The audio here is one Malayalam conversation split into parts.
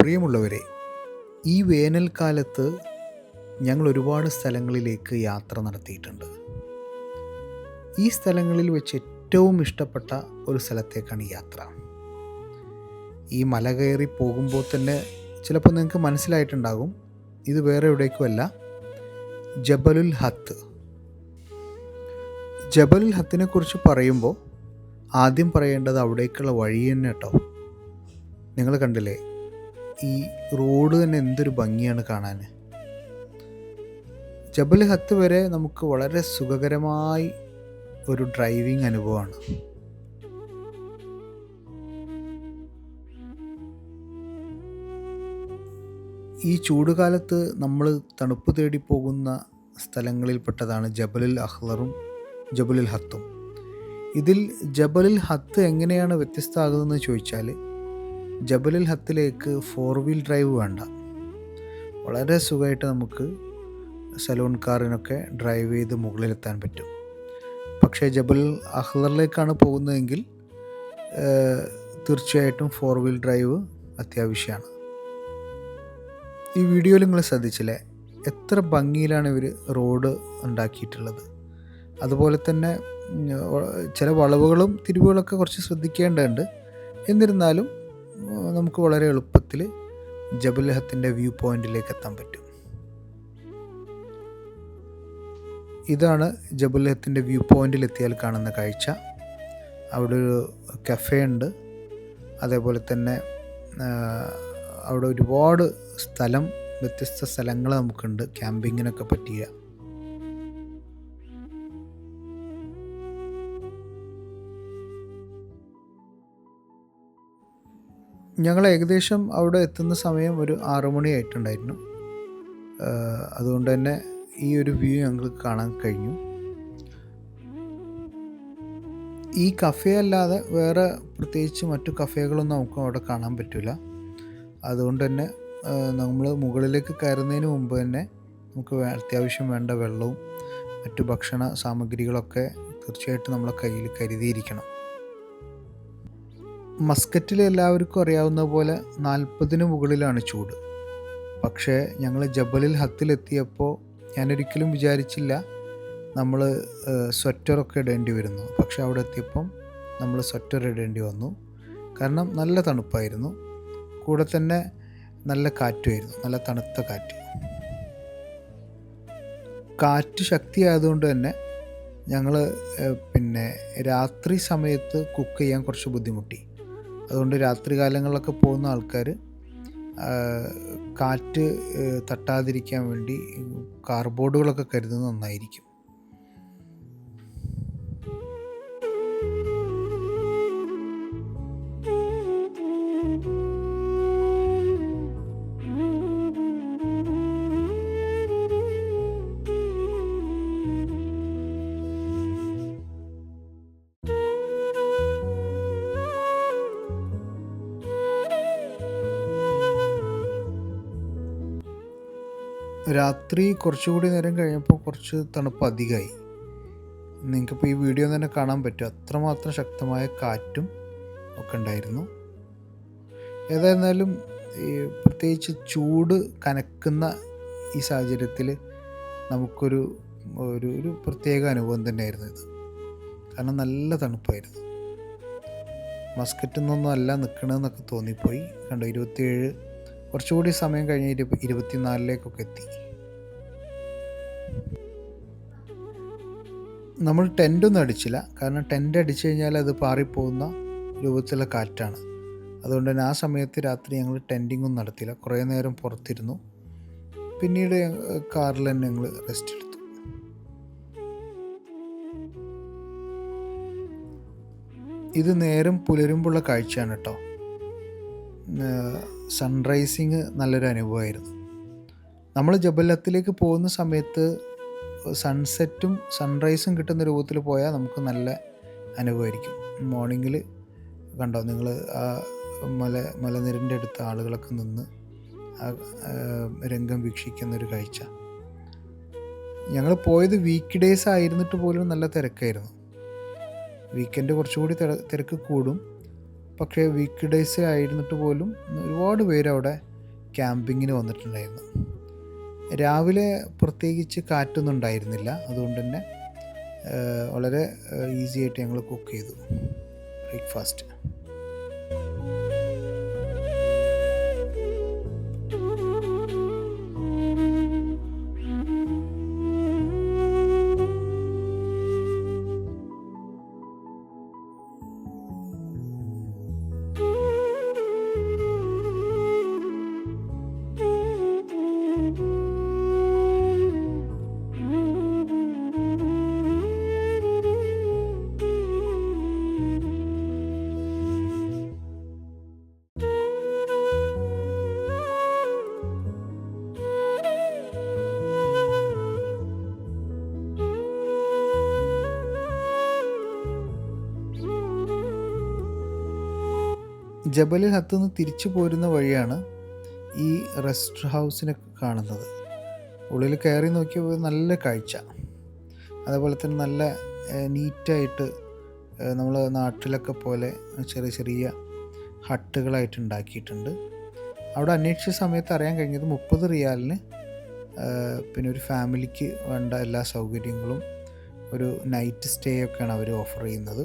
പ്രിയമുള്ളവരെ ഈ വേനൽക്കാലത്ത് ഞങ്ങൾ ഒരുപാട് സ്ഥലങ്ങളിലേക്ക് യാത്ര നടത്തിയിട്ടുണ്ട്. ഈ സ്ഥലങ്ങളിൽ വെച്ച് ഏറ്റവും ഇഷ്ടപ്പെട്ട ഒരു സ്ഥലത്തേക്കാണ് ഈ യാത്ര. ഈ മല കയറി പോകുമ്പോൾ തന്നെ ചിലപ്പോൾ നിങ്ങൾക്ക് മനസ്സിലായിട്ടുണ്ടാകും ഇത് വേറെ എവിടേക്കുമല്ല ജബലുൽ ഹത്ത്. ജബലുൽ ഹത്തിനെ കുറിച്ച് പറയുമ്പോൾ ആദ്യം പറയേണ്ടത് അവിടേക്കുള്ള വഴി തന്നെ കേട്ടോ. നിങ്ങൾ കണ്ടില്ലേ? ഈ റോഡ് തന്നെ എന്തൊരു ഭംഗിയാണ് കാണാൻ ജബൽ ഹത്ത് വരെ നമുക്ക് വളരെ സുഖകരമായി ഒരു ഡ്രൈവിംഗ് അനുഭവമാണ്. ഈ ചൂടുകാലത്ത് നമ്മൾ തണുപ്പ് തേടി പോകുന്ന സ്ഥലങ്ങളിൽപ്പെട്ടതാണ് ജബലിൽ അഹ്ലറും ജബലുൽ ഹത്തും. ഇതിൽ ജബലിൽ ഹത്ത് എങ്ങനെയാണ് വ്യത്യസ്തമാകുന്നതെന്ന് ചോദിച്ചാൽ ജബലുൽ ഹത്തിലേക്ക് ഫോർ വീൽ ഡ്രൈവ് വേണ്ട. വളരെ സുഖമായിട്ട് നമുക്ക് സലൂൺ കാറിനൊക്കെ ഡ്രൈവ് ചെയ്ത് മുകളിലെത്താൻ പറ്റും. പക്ഷേ ജബൽ അഹ്ലറിലേക്കാണ് പോകുന്നതെങ്കിൽ തീർച്ചയായിട്ടും ഫോർ വീൽ ഡ്രൈവ് അത്യാവശ്യമാണ്. ഈ വീഡിയോയിൽ നിങ്ങൾ ശ്രദ്ധിച്ചില്ലേ? എത്ര ഭംഗിയിലാണ് ഇവർ റോഡ് ഉണ്ടാക്കിയിട്ടുള്ളത്. അതുപോലെ തന്നെ ചില വളവുകളും തിരിവുകളൊക്കെ കുറച്ച് ശ്രദ്ധിക്കേണ്ടതുണ്ട്. എന്നിരുന്നാലും നമുക്ക് വളരെ എളുപ്പത്തിൽ ജബലഹത്തിന്റെ വ്യൂ പോയിന്റിലേക്ക് എത്താൻ പറ്റും. ഇതാണ് ജബലഹത്തിന്റെ വ്യൂ പോയിന്റിൽ എത്തിയാൽ കാണുന്ന കാഴ്ച. അവിടെ ഒരു കഫേ ഉണ്ട്. അതേപോലെ തന്നെ അവിടെ ഒരുപാട് സ്ഥലം വ്യത്യസ്ത സ്ഥലങ്ങൾ നമുക്കുണ്ട്. ക്യാമ്പിങ്ങിനൊക്കെ പറ്റിയ ഞങ്ങൾ ഏകദേശം അവിടെ എത്തുന്ന സമയം ഒരു ആറുമണി ആയിട്ടുണ്ടായിരുന്നു. അതുകൊണ്ട് തന്നെ ഈ ഒരു വ്യൂ ഞങ്ങൾക്ക് കാണാൻ കഴിഞ്ഞു. ഈ കഫേ അല്ലാതെ വേറെ പ്രത്യേകിച്ച് മറ്റു കഫേകളൊന്നും നമുക്ക് അവിടെ കാണാൻ പറ്റില്ല അതുകൊണ്ട് തന്നെ നമ്മൾ മുകളിലേക്ക് കയറുന്നതിന് മുമ്പ് തന്നെ നമുക്ക് അത്യാവശ്യം വേണ്ട വെള്ളവും മറ്റു ഭക്ഷണ സാമഗ്രികളൊക്കെ തീർച്ചയായിട്ടും നമ്മളെ കയ്യിൽ കരുതിയിരിക്കണം. മസ്കറ്റിൽ എല്ലാവർക്കും അറിയാവുന്ന പോലെ നാൽപ്പതിന് മുകളിലാണ് ചൂട്. പക്ഷേ ഞങ്ങൾ ജബലിൽ ഹത്തിലെത്തിയപ്പോൾ ഞാനൊരിക്കലും വിചാരിച്ചില്ല നമ്മൾ സ്വെറ്ററൊക്കെ ഇടേണ്ടി വരുന്നു. പക്ഷേ അവിടെ എത്തിയപ്പം നമ്മൾ സ്വെറ്റർ ഇടേണ്ടി വന്നു. കാരണം നല്ല തണുപ്പായിരുന്നു. കൂടെ തന്നെ നല്ല കാറ്റുമായിരുന്നു. നല്ല തണുത്ത കാറ്റ്. കാറ്റ് ശക്തിയായതുകൊണ്ട് തന്നെ ഞങ്ങൾ പിന്നെ രാത്രി സമയത്ത് കുക്ക് ചെയ്യാൻ കുറച്ച് ബുദ്ധിമുട്ടി. അതുകൊണ്ട് രാത്രി കാലങ്ങളിലൊക്കെ പോകുന്ന ആൾക്കാർ കാറ്റ് തട്ടാതിരിക്കാൻ വേണ്ടി കാർബോർഡുകളൊക്കെ കരുതുന്നത് നന്നായിരിക്കും. രാത്രി കുറച്ചുകൂടി നേരം കഴിഞ്ഞപ്പോൾ കുറച്ച് തണുപ്പ് അധികമായി. നിങ്ങൾക്കിപ്പോൾ ഈ വീഡിയോ തന്നെ കാണാൻ പറ്റും. അത്രമാത്രം ശക്തമായ കാറ്റും ഒക്കെ ഉണ്ടായിരുന്നു. ഏതായിരുന്നാലും ഈ പ്രത്യേകിച്ച് ചൂട് കനക്കുന്ന ഈ സാഹചര്യത്തിൽ നമുക്കൊരു ഒരു ഒരു പ്രത്യേക അനുഭവം തന്നെയായിരുന്നു ഇത്. കാരണം നല്ല തണുപ്പായിരുന്നു. മസ്കറ്റിൽ നിന്നൊന്നും അല്ല നിൽക്കണമെന്നൊക്കെ തോന്നിപ്പോയി. കണ്ടോ ഇരുപത്തിയേഴ് കുറച്ചുകൂടി സമയം കഴിഞ്ഞ് ഇരു ഇരുപത്തിനാലിലേക്കൊക്കെ എത്തി. നമ്മൾ ടെന്റൊന്നും അടിച്ചില്ല. കാരണം ടെന്റ് അടിച്ചു കഴിഞ്ഞാൽ അത് പാറിപ്പോകുന്ന രൂപത്തിലുള്ള കാറ്റാണ്. അതുകൊണ്ട് തന്നെ ആ സമയത്ത് രാത്രി ഞങ്ങൾ ടെന്റിങ്ങും നടത്തിയില്ല. കുറേ നേരം പുറത്തിരുന്നു. പിന്നീട് കാറിൽ തന്നെ ഞങ്ങൾ റെസ്റ്റ് എടുത്തു. ഇത് നേരം പുലരുമ്പോഴുള്ള കാഴ്ചയാണ് കേട്ടോ. സൺറൈസിങ് നല്ലൊരു അനുഭവമായിരുന്നു. നമ്മൾ ജബലത്തിലേക്ക് പോകുന്ന സമയത്ത് സൺസെറ്റും സൺറൈസും കിട്ടുന്ന രൂപത്തിൽ പോയാൽ നമുക്ക് നല്ല അനുഭവമായിരിക്കും. മോർണിംഗിൽ കണ്ടോ നിങ്ങൾ ആ മല മലനിരന്റെ അടുത്ത് ആളുകളൊക്കെ നിന്ന് രംഗം വീക്ഷിക്കുന്ന ഒരു കാഴ്ച. ഞങ്ങൾ പോയത് വീക്ക് ഡേയ്സ് ആയിരുന്നിട്ട് പോലും നല്ല തിരക്കായിരുന്നു. വീക്കെൻഡ് കുറച്ചുകൂടി തിര- തിരക്ക് കൂടും. പക്ഷേ വീക്ക് ഡേയ്സിലായിരുന്നിട്ട് പോലും ഒരുപാട് പേര് അവിടെ ക്യാമ്പിങ്ങിന് വന്നിട്ടുണ്ടായിരുന്നു. രാവിലെ പ്രത്യേകിച്ച് കാറ്റൊന്നും ഉണ്ടായിരുന്നില്ല. അതുകൊണ്ട് തന്നെ വളരെ ഈസി ആയിട്ട് ഞങ്ങൾ കുക്ക് ചെയ്തു. ബ്രേക്ക്ഫാസ്റ്റ് ജബലിൽ ഹത്തുനിന്ന് തിരിച്ചു പോരുന്ന വഴിയാണ് ഈ റെസ്റ്റ് ഹൗസിനെ കാണുന്നത്. ഉള്ളിൽ കയറി നോക്കിയപ്പോൾ നല്ല കാഴ്ച. അതേപോലെ തന്നെ നല്ല നീറ്റായിട്ട് നമ്മൾ നാട്ടിലൊക്കെ പോലെ ചെറിയ ചെറിയ ഹട്ടുകളായിട്ട് ഉണ്ടാക്കിയിട്ടുണ്ട്. അവിടെ അന്വേഷിച്ച സമയത്ത് അറിയാൻ കഴിഞ്ഞത് മുപ്പത് റിയാലിന് പിന്നെ ഒരു ഫാമിലിക്ക് വേണ്ട എല്ലാ സൗകര്യങ്ങളും ഒരു നൈറ്റ് സ്റ്റേ ഒക്കെയാണ് അവർ ഓഫർ ചെയ്യുന്നത്.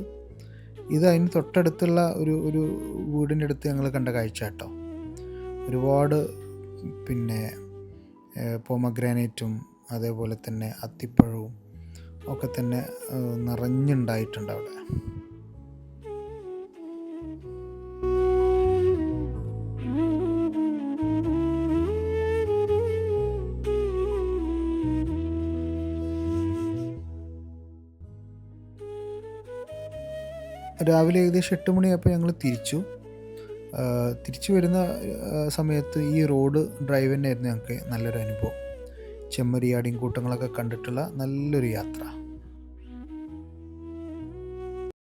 ഇത് അതിന് തൊട്ടടുത്തുള്ള ഒരു ഒരു വീടിന്റെ അടുത്ത് ഞങ്ങൾ കണ്ട കാഴ്ച കേട്ടോ. ഒരുപാട് പിന്നെ പോമഗ്രാനൈറ്റും അതേപോലെ തന്നെ അത്തിപ്പഴവും ഒക്കെ തന്നെ നിറഞ്ഞുണ്ടായിട്ടുണ്ട് അവിടെ. രാവിലെ ഏകദേശം എട്ട് മണിയായപ്പോൾ ഞങ്ങൾ തിരിച്ചു. തിരിച്ചു വരുന്ന സമയത്ത് ഈ റോഡ് ഡ്രൈവ് തന്നെയായിരുന്നു ഞങ്ങൾക്ക് നല്ലൊരു അനുഭവം. ചെമ്മരിയാടിയും കൂട്ടങ്ങളൊക്കെ കണ്ടിട്ടുള്ള നല്ലൊരു യാത്ര.